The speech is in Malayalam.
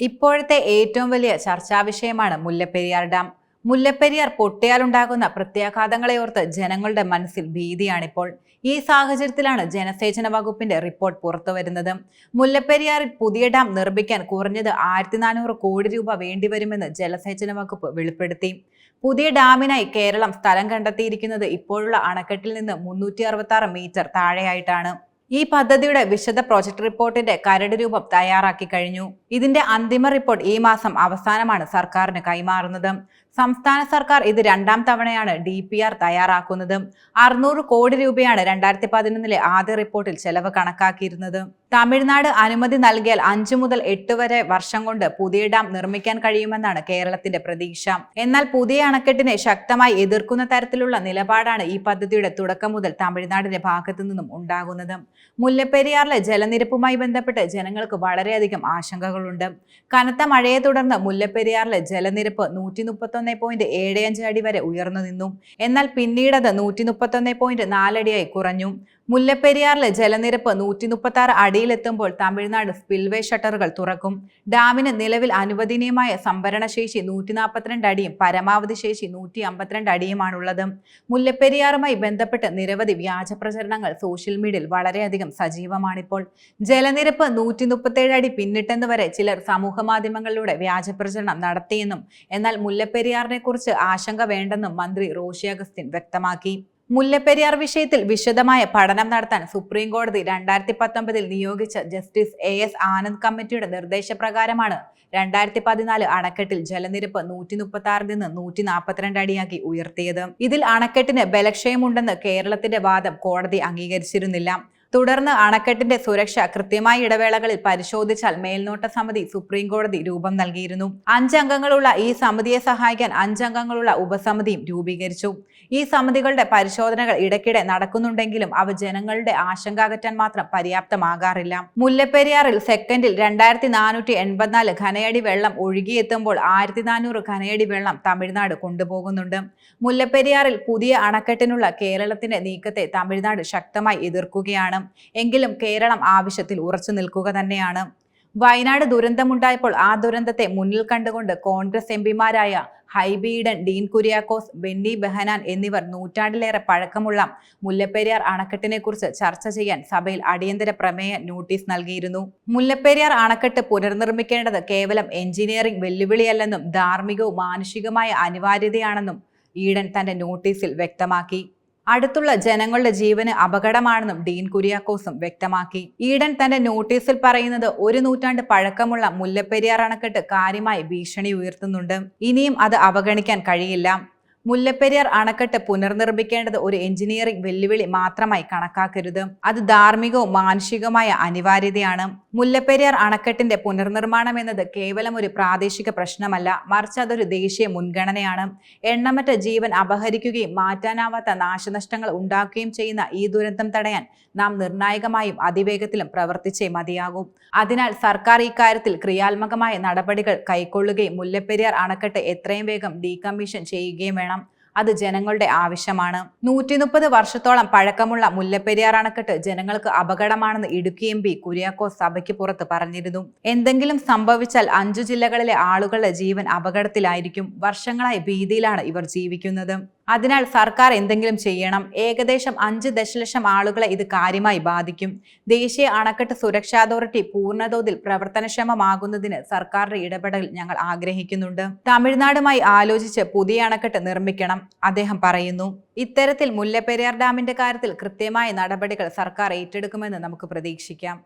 ഇപ്പോഴത്തെ ഏറ്റവും വലിയ ചർച്ചാ വിഷയമാണ് മുല്ലപ്പെരിയാർ ഡാം. മുല്ലപ്പെരിയാർ പൊട്ടിയാലുണ്ടാകുന്ന പ്രത്യാഘാതങ്ങളെ ഓർത്ത് ജനങ്ങളുടെ മനസ്സിൽ ഭീതിയാണിപ്പോൾ. ഈ സാഹചര്യത്തിലാണ് ജനസേചന വകുപ്പിന്റെ റിപ്പോർട്ട് പുറത്തുവരുന്നത് മുല്ലപ്പെരിയാറിൽ പുതിയ ഡാം നിർമ്മിക്കാൻ കുറഞ്ഞത് ആയിരത്തി നാനൂറ് കോടി രൂപ വേണ്ടിവരുമെന്ന് ജലസേചന വകുപ്പ് വെളിപ്പെടുത്തി. പുതിയ ഡാമിനായി കേരളം സ്ഥലം കണ്ടെത്തിയിരിക്കുന്നത് ഇപ്പോഴുള്ള അണക്കെട്ടിൽ നിന്ന് മുന്നൂറ്റി മീറ്റർ താഴെയായിട്ടാണ്. ഈ പദ്ധതിയുടെ വിശദ പ്രോജക്ട് റിപ്പോർട്ടിന്റെ കരട് രൂപം തയ്യാറാക്കി കഴിഞ്ഞു. ഇതിന്റെ അന്തിമ റിപ്പോർട്ട് ഈ മാസം അവസാനമാണ് സർക്കാരിന് കൈമാറുന്നത്. സംസ്ഥാന സർക്കാർ ഇത് രണ്ടാം തവണയാണ് ഡി പി ആർ തയ്യാറാക്കുന്നത്. അറുന്നൂറ് കോടി രൂപയാണ് രണ്ടായിരത്തി പതിനൊന്നിലെ ആദ്യ റിപ്പോർട്ടിൽ ചെലവ് കണക്കാക്കിയിരുന്നത്. തമിഴ്നാട് അനുമതി നൽകിയാൽ അഞ്ചു മുതൽ എട്ട് വരെ വർഷം കൊണ്ട് പുതിയ ഡാം നിർമ്മിക്കാൻ കഴിയുമെന്നാണ് കേരളത്തിന്റെ പ്രതീക്ഷ. എന്നാൽ പുതിയ അണക്കെട്ടിനെ ശക്തമായി എതിർക്കുന്ന തരത്തിലുള്ള നിലപാടാണ് ഈ പദ്ധതിയുടെ തുടക്കം മുതൽ തമിഴ്നാടിന്റെ ഭാഗത്തു നിന്നും ഉണ്ടാകുന്നത്. മുല്ലപ്പെരിയാറിലെ ജലനിരപ്പുമായി ബന്ധപ്പെട്ട് ജനങ്ങൾക്ക് വളരെയധികം ആശങ്കകളുണ്ട് കനത്ത മഴയെ തുടർന്ന് മുല്ലപ്പെരിയാറിലെ ജലനിരപ്പ് നൂറ്റി മുപ്പത്തൊന്ന് പോയിന്റ് ഏഴ് അഞ്ച് അടി വരെ ഉയർന്നു നിന്നു. എന്നാൽ പിന്നീടത് നൂറ്റി മുപ്പത്തൊന്ന് പോയിന്റ് നാലടിയായി കുറഞ്ഞു. മുല്ലപ്പെരിയാറിലെ ജലനിരപ്പ് നൂറ്റി മുപ്പത്തി ആറ് അടിയിലെത്തുമ്പോൾ തമിഴ്നാട് സ്പിൽവേ ഷട്ടറുകൾ തുറക്കും. ഡാമിന് നിലവിൽ അനുവദനീയമായ സംഭരണ ശേഷി നൂറ്റി നാൽപ്പത്തിരണ്ട് അടിയും പരമാവധി ശേഷി നൂറ്റി അമ്പത്തിരണ്ട് അടിയുമാണുള്ളത്. മുല്ലപ്പെരിയാറുമായി ബന്ധപ്പെട്ട് നിരവധി വ്യാജ പ്രചരണങ്ങൾ സോഷ്യൽ മീഡിയയിൽ വളരെയധികം സജീവമാണിപ്പോൾ. ജലനിരപ്പ് നൂറ്റി മുപ്പത്തേഴ് അടി പിന്നിട്ടെന്ന് വരെ ചിലർ സമൂഹ മാധ്യമങ്ങളിലൂടെ വ്യാജ പ്രചരണം നടത്തിയെന്നും എന്നാൽ മുല്ലപ്പെരിയാറിനെക്കുറിച്ച് ആശങ്ക വേണ്ടെന്നും മന്ത്രി റോഷി അഗസ്റ്റിൻ വ്യക്തമാക്കി. മുല്ലപ്പെരിയാർ വിഷയത്തിൽ വിശദമായ പഠനം നടത്താൻ സുപ്രീം കോടതി രണ്ടായിരത്തി പത്തൊമ്പതിൽ നിയോഗിച്ച ജസ്റ്റിസ് എ എസ് ആനന്ദ് കമ്മിറ്റിയുടെ നിർദ്ദേശപ്രകാരമാണ് രണ്ടായിരത്തി പതിനാല് അണക്കെട്ടിൽ ജലനിരപ്പ് നൂറ്റി മുപ്പത്തി ആറിൽ നിന്ന് നൂറ്റി നാൽപ്പത്തിരണ്ട് അടിയാക്കി ഉയർത്തിയത്. ഇതിൽ അണക്കെട്ടിന് ബലക്ഷയമുണ്ടെന്ന് കേരളത്തിന്റെ വാദം കോടതി അംഗീകരിച്ചിരുന്നില്ല. തുടർന്ന് അണക്കെട്ടിന്റെ സുരക്ഷ കൃത്യമായ ഇടവേളകളിൽ പരിശോധിച്ചാൽ മേൽനോട്ട സമിതി സുപ്രീം കോടതി രൂപം നൽകിയിരുന്നു. അഞ്ചംഗങ്ങളുള്ള ഈ സമിതിയെ സഹായിക്കാൻ അഞ്ചംഗങ്ങളുള്ള ഉപസമിതിയും രൂപീകരിച്ചു. ഈ സമിതികളുടെ പരിശോധനകൾ ഇടയ്ക്കിടെ നടക്കുന്നുണ്ടെങ്കിലും അവ ജനങ്ങളുടെ ആശങ്ക അകറ്റാൻ മാത്രം പര്യാപ്തമാകാറില്ല. മുല്ലപ്പെരിയാറിൽ സെക്കൻഡിൽ രണ്ടായിരത്തി നാനൂറ്റി എൺപത്തിനാല് ഘനയടി വെള്ളം ഒഴുകിയെത്തുമ്പോൾ ആയിരത്തി നാനൂറ് ഘനയടി വെള്ളം തമിഴ്നാട് കൊണ്ടുപോകുന്നുണ്ട്. മുല്ലപ്പെരിയാറിൽ പുതിയ അണക്കെട്ടിനുള്ള കേരളത്തിന്റെ നീക്കത്തെ തമിഴ്നാട് ശക്തമായി എതിർക്കുകയാണ്. എങ്കിലും കേരളം ആവശ്യത്തിൽ ഉറച്ചു നിൽക്കുക തന്നെയാണ്. വയനാട് ദുരന്തമുണ്ടായപ്പോൾ ആ ദുരന്തത്തെ മുന്നിൽ കണ്ടുകൊണ്ട് കോൺഗ്രസ് എംപിമാരായ ഹൈബീഡൻ ഡീൻ കുര്യാക്കോസ് ബെന്നി ബെഹനാൻ എന്നിവർ നൂറ്റാണ്ടിലേറെ പഴക്കമുള്ള മുല്ലപ്പെരിയാർ അണക്കെട്ടിനെക്കുറിച്ച് ചർച്ച ചെയ്യാൻ സഭയിൽ അടിയന്തര പ്രമേയ നോട്ടീസ് നൽകിയിരുന്നു. മുല്ലപ്പെരിയാർ അണക്കെട്ട് പുനർനിർമ്മിക്കേണ്ടത് കേവലം എഞ്ചിനീയറിംഗ് വെല്ലുവിളിയല്ലെന്നും ധാർമ്മികവും മാനുഷികമായ അനിവാര്യതയാണെന്നും ഈഡൻ തന്റെ നോട്ടീസിൽ വ്യക്തമാക്കി. അടുത്തുള്ള ജനങ്ങളുടെ ജീവന് അപകടമാണെന്നും ഡീൻ കുര്യാക്കോസും വ്യക്തമാക്കി. ഈഡൻ തന്റെ നോട്ടീസിൽ പറയുന്നത് ഒരു നൂറ്റാണ്ട് പഴക്കമുള്ള മുല്ലപ്പെരിയാർ അണക്കെട്ട് കാര്യമായി ഭീഷണി ഉയർത്തുന്നുണ്ട്. ഇനിയും അത് അവഗണിക്കാൻ കഴിയില്ല. മുല്ലപ്പെരിയാർ അണക്കെട്ട് പുനർനിർമ്മിക്കേണ്ടത് ഒരു എഞ്ചിനീയറിംഗ് വെല്ലുവിളി മാത്രമായി കണക്കാക്കരുത്. അത് ധാർമ്മികവും മാനുഷികവുമായ അനിവാര്യതയാണ്. മുല്ലപ്പെരിയാർ അണക്കെട്ടിന്റെ പുനർനിർമ്മാണം എന്നത് കേവലം ഒരു പ്രാദേശിക പ്രശ്നമല്ല മറിച്ച് അതൊരു ദേശീയ മുൻഗണനയാണ്. എണ്ണമറ്റ ജീവൻ അപഹരിക്കുകയും മാറ്റാനാവാത്ത നാശനഷ്ടങ്ങൾ ഉണ്ടാക്കുകയും ചെയ്യുന്ന ഈ ദുരന്തം തടയാൻ നാം നിർണായകമായും അതിവേഗത്തിലും പ്രവർത്തിച്ചേ മതിയാകും. അതിനാൽ സർക്കാർ ഇക്കാര്യത്തിൽ ക്രിയാത്മകമായ നടപടികൾ കൈക്കൊള്ളുകയും മുല്ലപ്പെരിയാർ അണക്കെട്ട് എത്രയും വേഗം ഡീകമ്മീഷൻ ചെയ്യുകയും വേണം. അത് ജനങ്ങളുടെ ആവശ്യമാണ്. നൂറ്റി മുപ്പത് വർഷത്തോളം പഴക്കമുള്ള മുല്ലപ്പെരിയാർ അണക്കെട്ട് ജനങ്ങൾക്ക് അപകടമാണെന്ന് ഇടുക്കി എം പി കുര്യാക്കോസ് സഭയ്ക്ക് പുറത്ത് പറഞ്ഞിരുന്നു. എന്തെങ്കിലും സംഭവിച്ചാൽ അഞ്ചു ജില്ലകളിലെ ആളുകളുടെ ജീവൻ അപകടത്തിലായിരിക്കും. വർഷങ്ങളായി ഭീതിയിലാണ് ഇവർ ജീവിക്കുന്നത്. അതിനാൽ സർക്കാർ എന്തെങ്കിലും ചെയ്യണം. ഏകദേശം അഞ്ച് ദശലക്ഷം ആളുകളെ ഇത് കാര്യമായി ബാധിക്കും. ദേശീയ അണക്കെട്ട് സുരക്ഷാ അതോറിറ്റി പൂർണതോതിൽ പ്രവർത്തനക്ഷമമാകുന്നതിന് സർക്കാരിന്റെ ഇടപെടൽ ഞങ്ങൾ ആഗ്രഹിക്കുന്നുണ്ട്. തമിഴ്നാടുമായി ആലോചിച്ച് പുതിയ അണക്കെട്ട് നിർമ്മിക്കണം അദ്ദേഹം പറയുന്നു. ഇത്തരത്തിൽ മുല്ലപ്പെരിയാർ ഡാമിന്റെ കാര്യത്തിൽ കൃത്യമായ നടപടികൾ സർക്കാർ ഏറ്റെടുക്കുമെന്ന് നമുക്ക് പ്രതീക്ഷിക്കാം.